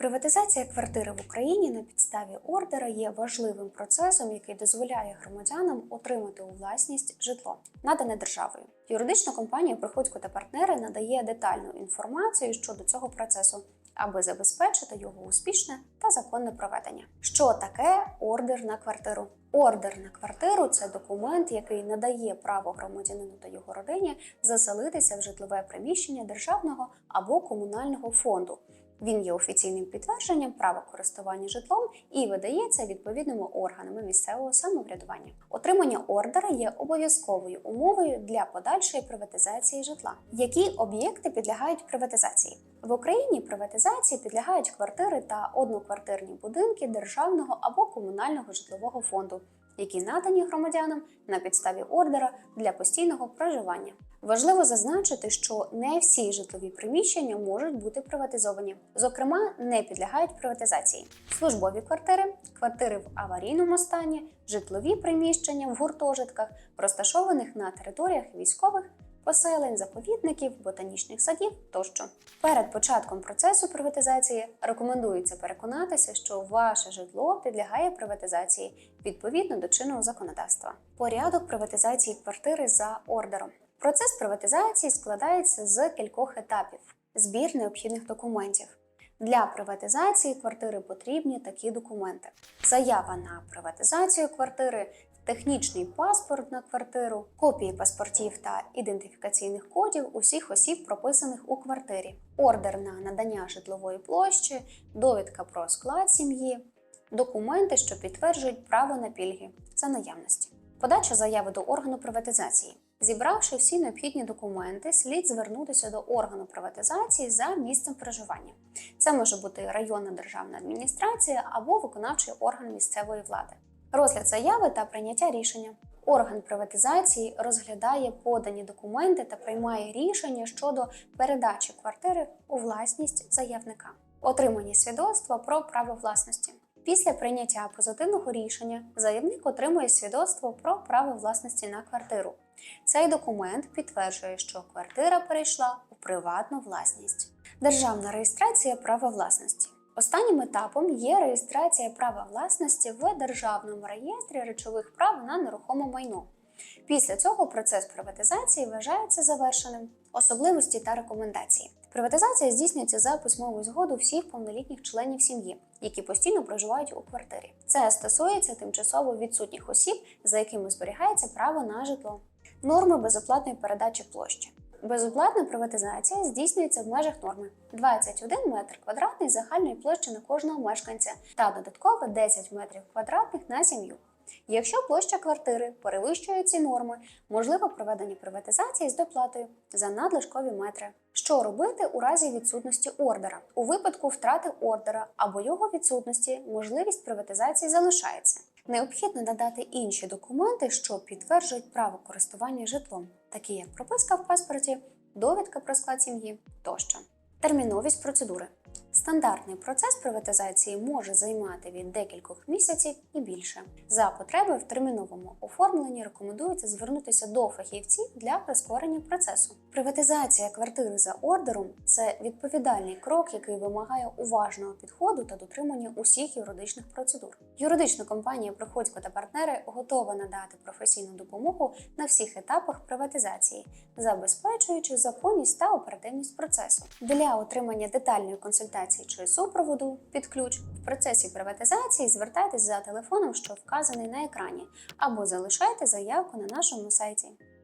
Приватизація квартири в Україні на підставі ордера є важливим процесом, який дозволяє громадянам отримати у власність житло, надане державою. Юридична компанія Приходько та партнери надає детальну інформацію щодо цього процесу, аби забезпечити його успішне та законне проведення. Що таке ордер на квартиру? Ордер на квартиру це документ, який надає право громадянину та його родині заселитися в житлове приміщення державного або комунального фонду. Він є офіційним підтвердженням права користування житлом і видається відповідними органами місцевого самоврядування. Отримання ордера є обов'язковою умовою для подальшої приватизації житла. Які об'єкти підлягають приватизації? В Україні приватизації підлягають квартири та одноквартирні будинки державного або комунального житлового фонду, які надані громадянам на підставі ордера для постійного проживання. Важливо зазначити, що не всі житлові приміщення можуть бути приватизовані. Зокрема, не підлягають приватизації службові квартири, квартири в аварійному стані, житлові приміщення в гуртожитках, розташованих на територіях військових. Поселень, заповідників, ботанічних садів тощо перед початком процесу приватизації рекомендується переконатися, що ваше житло підлягає приватизації відповідно до чинного законодавства. Порядок приватизації квартири за ордером. Процес приватизації складається з кількох етапів: збір необхідних документів. Для приватизації квартири потрібні такі документи: заява на приватизацію квартири, технічний паспорт на квартиру, копії паспортів та ідентифікаційних кодів усіх осіб, прописаних у квартирі, ордер на надання житлової площі, довідка про склад сім'ї, документи, що підтверджують право на пільги за наявності, подача заяви до органу приватизації. Зібравши всі необхідні документи, слід звернутися до органу приватизації за місцем проживання. Це може бути районна державна адміністрація або виконавчий орган місцевої влади. Розгляд заяви та прийняття рішення. Орган приватизації розглядає подані документи та приймає рішення щодо передачі квартири у власність заявника, отримання свідоцтва про право власності. Після прийняття позитивного рішення заявник отримує свідоцтво про право власності на квартиру. Цей документ підтверджує, що квартира перейшла у приватну власність. Державна реєстрація права власності. Останнім етапом є реєстрація права власності в Державному реєстрі речових прав на нерухоме майно. Після цього процес приватизації вважається завершеним. Особливості та рекомендації. Приватизація здійснюється за письмовою згодою всіх повнолітніх членів сім'ї, які постійно проживають у квартирі. Це стосується тимчасово відсутніх осіб, за якими зберігається право на житло. Норми безоплатної передачі площі. Безоплатна приватизація здійснюється в межах норми 21 метр квадратний загальної площі на кожного мешканця та додатково 10 метрів квадратних на сім'ю. Якщо площа квартири перевищує ці норми, можливо проведення приватизації з доплатою за надлишкові метри. Що робити у разі відсутності ордера? У випадку втрати ордера або його відсутності можливість приватизації залишається. Необхідно надати інші документи, що підтверджують право користування житлом, такі як прописка в паспорті, довідка про склад сім'ї тощо. Терміновість процедури. Стандартний процес приватизації може займати від декількох місяців і більше. За потреби в терміновому оформленні рекомендується звернутися до фахівців для прискорення процесу. Приватизація квартири за ордером це відповідальний крок, який вимагає уважного підходу та дотримання усіх юридичних процедур. Юридична компанія Приходько та партнери готова надати професійну допомогу на всіх етапах приватизації, забезпечуючи законність та оперативність процесу. Для отримання детальної консультації чи супроводу під ключ в процесі приватизації звертайтесь за телефоном, що вказаний на екрані, або залишайте заявку на нашому сайті.